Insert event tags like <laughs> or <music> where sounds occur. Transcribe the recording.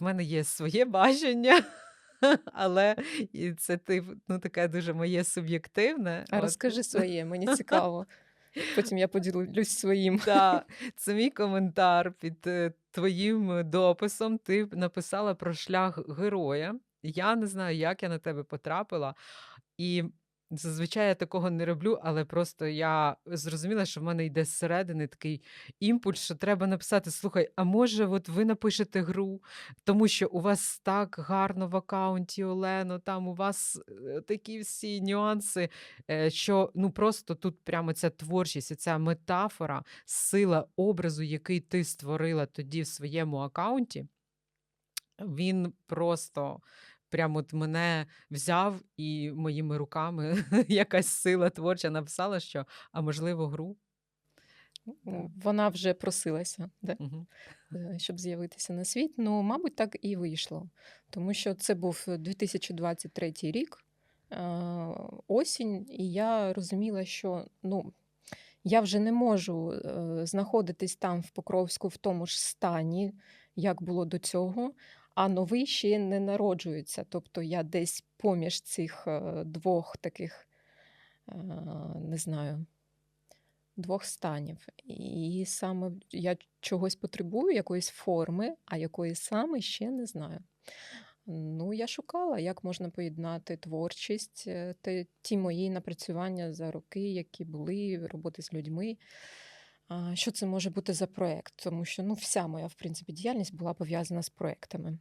В мене є своє <laughs> бачення, але і це тип, ну, таке дуже моє суб'єктивне. А От. розкажи <laughs> своє, мені цікаво. Потім я поділюсь своїм. Да, це мій коментар під е, твоїм дописом. Ти написала про шлях героя. Я не знаю, як я на тебе потрапила. І зазвичай я такого не роблю, але просто я зрозуміла, що в мене йде зсередини такий імпульс, що треба написати: слухай, а може, от ви напишете гру, тому що у вас так гарно в аккаунті Олено, там у вас е, такі всі нюанси, е, що ну просто тут прямо ця творчість, ця метафора, сила образу, який ти створила тоді в своєму аккаунті, він просто прямо от мене взяв і моїми руками <laughs> якась сила творча написала, що а можливо, гру. Вона вже просилася, да? Угу. щоб з'явитися на світ. Ну, мабуть, так і вийшло. Тому що це був 2023 рік, е, осінь, і я розуміла, що ну, я вже не можу е, знаходитись там в Покровську в тому ж стані, як було до цього. А новий ще не народжується. Тобто я десь поміж цих е, двох таких, е, не знаю, двох станів. І саме я чогось потребую, якоїсь форми, а якої саме ще не знаю. Ну, я шукала, як можна поєднати творчість, е, ті мої напрацювання за роки, які були, роботи з людьми. Що це може бути за проект? Тому що ну, вся моя в принципі, діяльність була пов'язана з проектами.